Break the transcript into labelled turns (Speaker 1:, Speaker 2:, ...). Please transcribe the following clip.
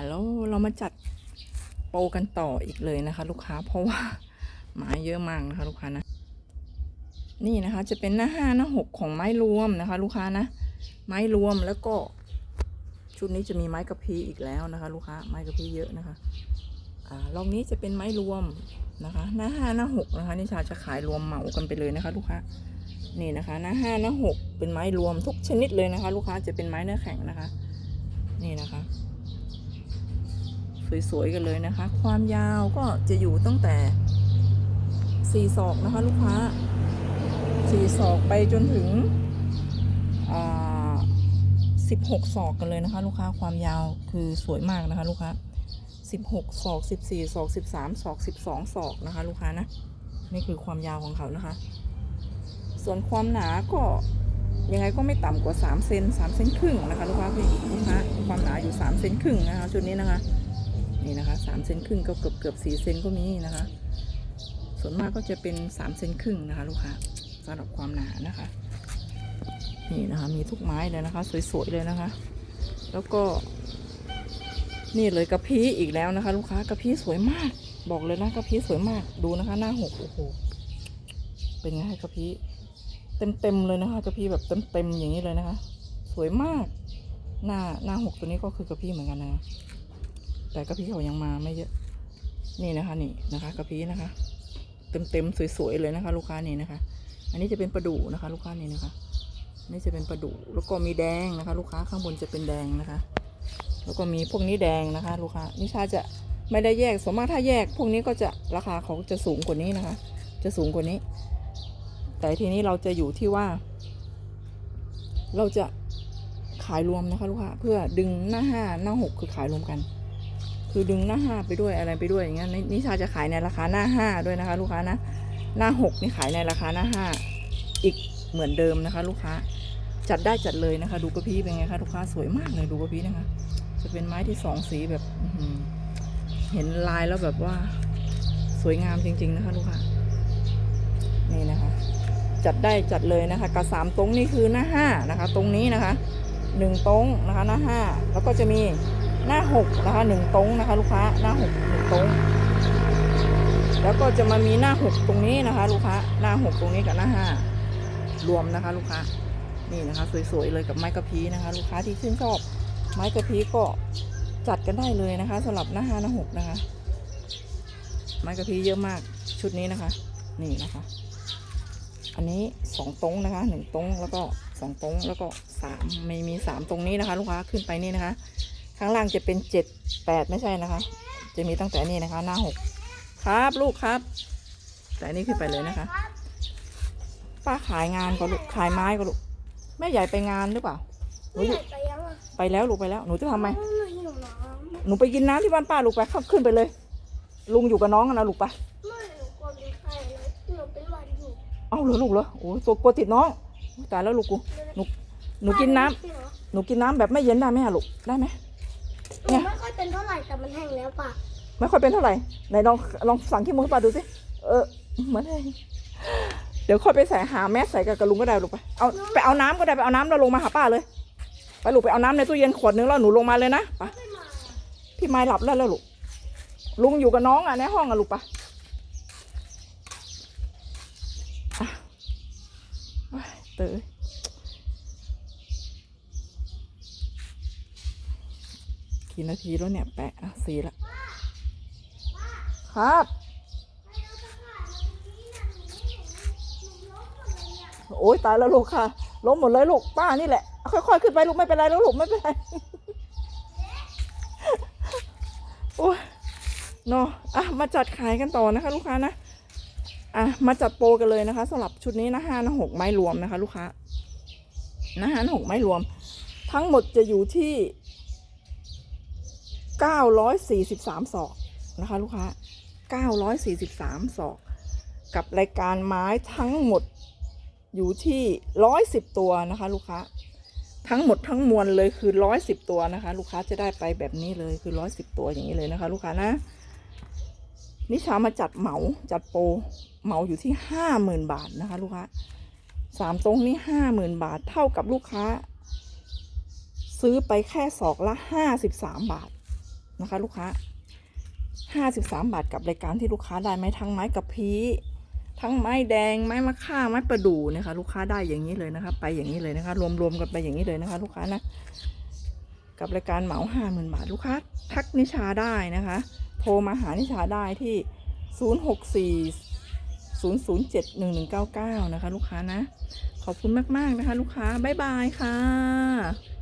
Speaker 1: ค่ะ แล้วเรามาจัดโปรกันต่ออีกเลยนะคะ ลูกค้าเพราะว่าไม้เยอะมากนะคะ ลูกค้านะ นี่นะคะจะเป็นหน้าห้าหน้าหกของไม้รวมนะคะ ลูกค้านะ ไม้รวมแล้วก็ ชุดนี้จะมีไม้กระพีอีกแล้วนะคะ ลูกค้าไม้กระพีเยอะนะคะอ่ารอบนี้จะเป็นไม้รวมนะคะ หน้าห้าหน้าหกนะคะนิชาจะขายรวมเหมากันไปเลยนะคะ ลูกค้านี่นะคะหน้าห้าหน้าหกเป็นไม้รวมทุกชนิดเลยนะคะ ลูกค้าจะเป็นไม้เนื้อแข็งนะคะ นี่นะคะ สวยๆกันเลยนะคะ ความยาวก็จะอยู่ตั้งแต่สี่ศอกนะคะลูกค้าสี่ศอกไปจนถึงสิบหกศอกกันเลยนะคะ ลูกค้าความยาวคือสวยมากนะคะ ลูกค้าสิบหกศอกสิบสี่ศอกสิบสามศอกสิบสองศอกนะคะ ลูกค้านะนี่คือความยาวของเขานะคะ ส่วนความหนาก็ยังไงก็ไม่ต่ำกว่า3เซน3เซนครึ่งนะคะ ลูกค้าพี่ลูกค้าความหนาอยู่3เซนครึ่งนะคะชุดนี้นะคะ นี่นะคะ3เซนครึ่งก็เกือบเกือบ4เซนก็มีนะคะ ส่วนมากก็จะเป็น3เซนครึ่งนะคะ ลูกค้าสำหรับความหนานะคะ นี่นะคะ มีทุกไม้เลยนะคะ สวยๆเลยนะคะ แล้วก็ นี่เลยกระพี้อีกแล้วนะคะ ลูกค้ากระพี้สวยมาก บอกเลยนะกระพี้สวยมากดูนะคะ หน้าหกโอ้โหเป็นไงกระพี้เต็มๆเลยนะคะกระพี้แบบเต็มเต็มๆอย่างนี้เลยนะคะ สวยมากหน้าหน้าหกตัวนี้ก็คือกระพี้เหมือนกันนะคะ แต่กระพี้เขายังมาไม่เยอะนี่นะคะนี่นะคะกระพี้นะคะ เต็มเต็มๆสวยๆเลยนะคะ ลูกค้านี่นะคะ อันนี้จะเป็นประดู่นะคะ ลูกค้านี่นะคะนี่จะเป็นประดู่แล้วก็มีแดงนะคะ ลูกค้าข้างบนจะเป็นแดงนะคะ แล้วก็มีพวกนี้แดงนะคะ ลูกค้านิชาจะไม่ได้แยกสมมติถ้าแยก พวกนี้ก็จะราคาเขาจะสูงกว่านี้นะคะ จะสูงกว่านี้ แต่ทีนี้เราจะอยู่ที่ว่า เราจะขายรวมนะคะ ลูกค้าเพื่อดึงหน้าห้าหน้าหกคือขายรวมกัน คือดึงหน้าห้าไปด้วยอะไรไปด้วยอย่างเงี้ยนินิชาจะขายในราคาหน้าห้าด้วยนะคะ ลูกค้านะหน้าหกนี่ขายในราคาหน้าห้าอีกเหมือนเดิมนะคะ ลูกค้าจัดได้จัดเลยนะคะ ดูกระพี้เป็นไงคะลูกค้าสวยมากเลยดูกระพี้นะคะ จะเป็นไม้ที่สองสีแบบเห็นลายแล้วแบบว่า สวยงามจริง ๆ นะคะ ลูกค้านี่นะคะ จัดได้จัดเลยนะคะกับสามตรงนี่คือหน้าห้านะคะ ตรงนี้นะคะหนึ่งตรงนะคะ หน้าห้าแล้วก็จะมี หน้าหกนะคะหนึ่งตรงนะคะ ลูกค้าหน้าหกหนึ่งตรงแล้วก็จะมามีหน้าหกตรงนี้นะคะ ลูกค้าหน้าหกตรงนี้กับหน้าห้ารวมนะคะ ลูกค้านี่นะคะ สวยๆเลยกับไม้กระพี้นะคะ ลูกค้าที่ชื่นชอบ ไม้กระพี้ก็จัดกันได้เลยนะคะสำหรับหน้าห้าหน้าหกนะคะ ไม้กระพี้เยอะมากชุดนี้นะคะ นี่นะคะ อันนี้สองตรงนะคะหนึ่งตรงแล้วก็สองตรงแล้วก็สามไม่มีสามตรงนี้นะคะ ลูกค้าขึ้นไปนี่นะคะ ข้างล่างจะเป็นเจ็ดแปดไม่ใช่นะคะ จะมีตั้งแต่นี่นะคะ หน้าหกครับลูกครับ แต่อันนี้ขึ้นไปเลยนะคะ ป้าขายงานก็ลูกขายไม้ก็ลูกแม่ใหญ่ไปงานหรือเปล่าหนู
Speaker 2: ไม่
Speaker 1: อ
Speaker 2: ให
Speaker 1: ยู่
Speaker 2: ญ่ไปยังอะ
Speaker 1: ไปแล้วลูกไปแล้วหนูจะทำไม
Speaker 2: หนูหิวน้
Speaker 1: หนูไปกินน้ำที่บ้านป้าลูกไปเข้าขึ้นไปเลย ลุงอยู่กับน้องกันนะลูกไปำ
Speaker 2: ไม่หนูกลัวเป็นไข้เลยหนูเป็นหวัดอยู่
Speaker 1: เอ้าเหรอลูกเหรอโอ้ยตัวกลัวติดน้องอุ๊ยตายแล้วลูกกูหนูหนูกินน้ำ
Speaker 2: จริงเหรอ
Speaker 1: หนูกินน้ำแบบไม่เย็นได้ไหมอะลูกได้ไหม
Speaker 2: หนูไม่ค่อยเป็นเท่าไหร่แต่มันแห้งแล้วป่ะ
Speaker 1: ไม่ค่อยเป็นเท่าไหร่ไหนลองลองสั่งขี้มูกให้ป้าดูสิเออเหมือนไงเดี๋ยวค่อยไปใส่หาแมสใส่กับกระลุงก็ได้ลูกไปเอาไปเอาน้ำก็ได้ไปเอาน้ำแล้วลงมาหาป้าเลยไปลูกไปเอาน้ำในตู้เย็นขวดนึงแล้วหนูลงมาเลยนะไป
Speaker 2: ไม่มา
Speaker 1: พี่ไม้หลับแล้วแล้วลูกลุงอยู่กับน้องอะในห้องอะลูกปะอะโอ้ยเตย กี่นาทีแล้วเนี่ยแปะอะสี่ละ ครับ โอ้ยตายแล้วลูกค่ะล้มหมดเลยลูกป้านี่แหละ ค่อยๆขึ้นไปลูกไม่เป็นไรแล้วลูกไม่เป็นไรโอ้ยเนาะอะมาจัดขายกันต่อนะคะ ลูกค้านะอะมาจัดโปรกันเลยนะคะสำหรับชุดนี้นะห้านะหกไม้รวมนะคะ ลูกค้านะห้านะหกไม้รวม ทั้งหมดจะอยู่ที่ เก้าร้อยสี่สิบสามศอกนะคะลูกค้าเก้าร้อยสี่สิบสามศอก กับรายการไม้ทั้งหมดอยู่ที่ร้อยสิบตัวนะคะ ลูกค้า ทั้งหมดทั้งมวลเลยคือร้อยสิบตัวนะคะ ลูกค้าจะได้ไปแบบนี้เลยคือร้อยสิบตัวอย่างนี้เลยนะคะ ลูกค้านะนิชามาจัดเหมาจัดโปรเหมาอยู่ที่ห้าหมื่นบาทนะคะ ลูกค้าสามตรงนี้ห้าหมื่นบาทเท่ากับลูกค้า ซื้อไปแค่ศอกละห้าสิบสามบาท นะคะ ลูกค้าห้าสิบสามบาทกับรายการที่ลูกค้าได้ไม้ทั้งไม้กับพีทั้งไม้แดงไม้มะค่าไม้ประดู่นะคะ ลูกค้าได้อย่างนี้เลยนะคะ ไปอย่างนี้เลยนะคะ รวมๆกันไปอย่างนี้เลยนะคะ ลูกค้านะกับรายการเหมาห้าหมื่นบาท ลูกค้าทักนิชาได้นะคะ โทรมาหานิชาได้ที่064 007 1199นะคะ ลูกค้านะ ขอบคุณมาก ๆ นะคะ ลูกค้า บ๊ายบายค่ะ